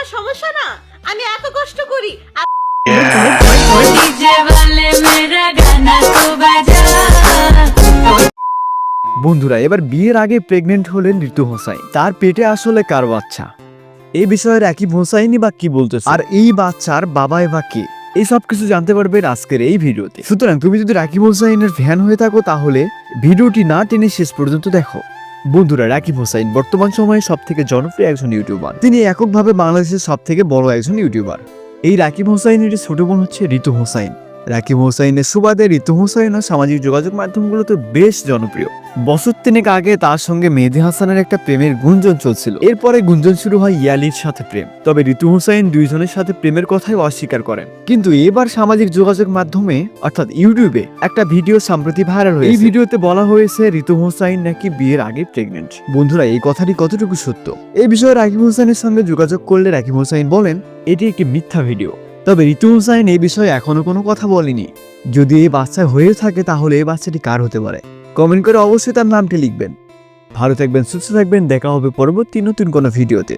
আমার সমস্যা না? আমি এত কষ্ট করি। বন্ধুরা, এবার বিয়ের আগে প্রেগনেন্ট হলেন ঋতু হোসাইন। তার পেটে আসলে কার বাচ্চা? এই বিষয়ে রাকিব হোসাইনি বা কি বলতে আর এই বাচ্চার বাবাই বা কে? এই সব কিছু জানতে পারবেন আজকের এই ভিডিওতে। সুতরাং তুমি যদি রাকিব হোসাইনের ফ্যান হয়ে থাকো, তাহলে ভিডিওটি না টেনে শেষ পর্যন্ত দেখো। বন্ধুরা, রাকিব হোসাইন বর্তমান সময়ে সব থেকে জনপ্রিয় একজন ইউটিউবার। তিনি এককভাবে বাংলাদেশের সব থেকে বড় একজন ইউটিউবার। এই রাকিব হোসাইনের ছোট বোন হচ্ছে ঋতু হোসাইন। রাকিব হোসাইনের সুবাদে ঋতু হোসাইনও সামাজিক যোগাযোগ মাধ্যমগুলোতে বেশ জনপ্রিয়। বছর তিনেক আগে তার সঙ্গে মেহেদি হাসানের একটা প্রেমের গুঞ্জন চলছিল। এরপরে গুঞ্জন শুরু হয় ইয়ালির সাথে প্রেম। তবে ঋতু হোসাইন দুইজনের সাথে প্রেমের কথাই অস্বীকার করেন। কিন্তু এবার সামাজিক যোগাযোগ মাধ্যমে অর্থাৎ ইউটিউবে একটা ভিডিও সম্প্রতি ভাইরাল হয়েছে। এই ভিডিওতে বলা হয়েছে ঋতু হোসাইন নাকি বিয়ের আগে প্রেগনেন্ট বন্ধুরা এই কথাটি কতটুকু সত্য? এই বিষয়ে রাকিব হোসাইনের সঙ্গে যোগাযোগ করলে রাকিব হোসাইন বলেন এটি একটি মিথ্যা ভিডিও। তবে ঋতু হোসাইন এই বিষয়ে এখনও কোনো কথা বলেনি। যদি এই বাচ্চা হয়ে থাকে তাহলে এই বাচ্চাটি কার হতে পারে? কমেন্ট করে অবশ্যই তার নামটি লিখবেন। ভালো থাকবেন, সুস্থ থাকবেন, দেখা হবে পরবর্তী নতুন কোনো ভিডিওতে।